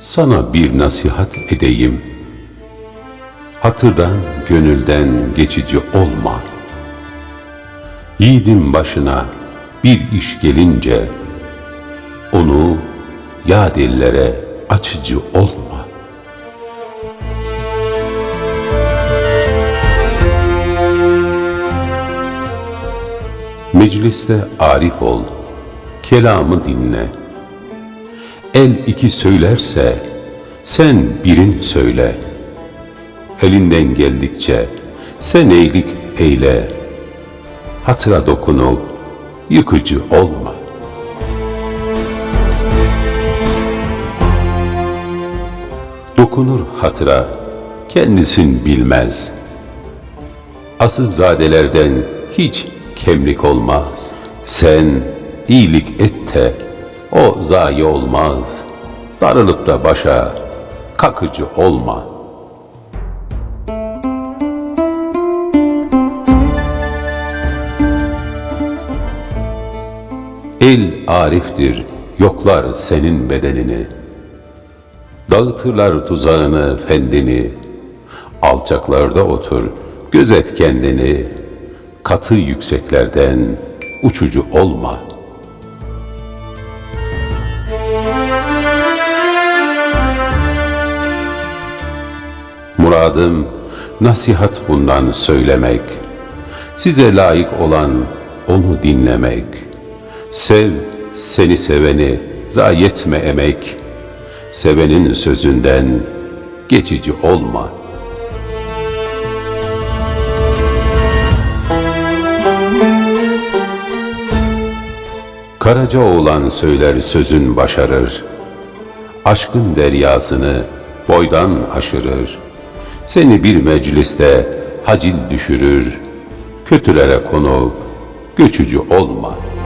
sana bir nasihat edeyim. Hatırdan, gönülden geçici olma. Yiğidin başına bir iş gelince, onu yad ellere açıcı olma. Mecliste arif ol, kelamı dinle. El iki söylerse, sen birin söyle. Elinden geldikçe, sen eylik eyle. Hatıra dokunup, yıkıcı olma. Dokunur hatıra, kendisin bilmez. Asılzadelerden hiç kemlik olmaz. Sen iyilik et de o zayi olmaz. Darılıp da başa kakıcı olma. El ariftir, yoklar senin bedenini. Dağıtırlar tuzağını, fendini. Alçaklarda otur, gözet kendini. Katı yükseklerden uçucu olma. Muradım nasihat bundan söylemek. Size layık olan onu dinlemek. Sev seni seveni, zayetme emek. Sevenin sözünden geçici olma. Karaca oğlan söyler sözün başarır. Aşkın deryasını boydan aşırır. Seni bir mecliste hacil düşürür. Kötülere konup göçücü olma.''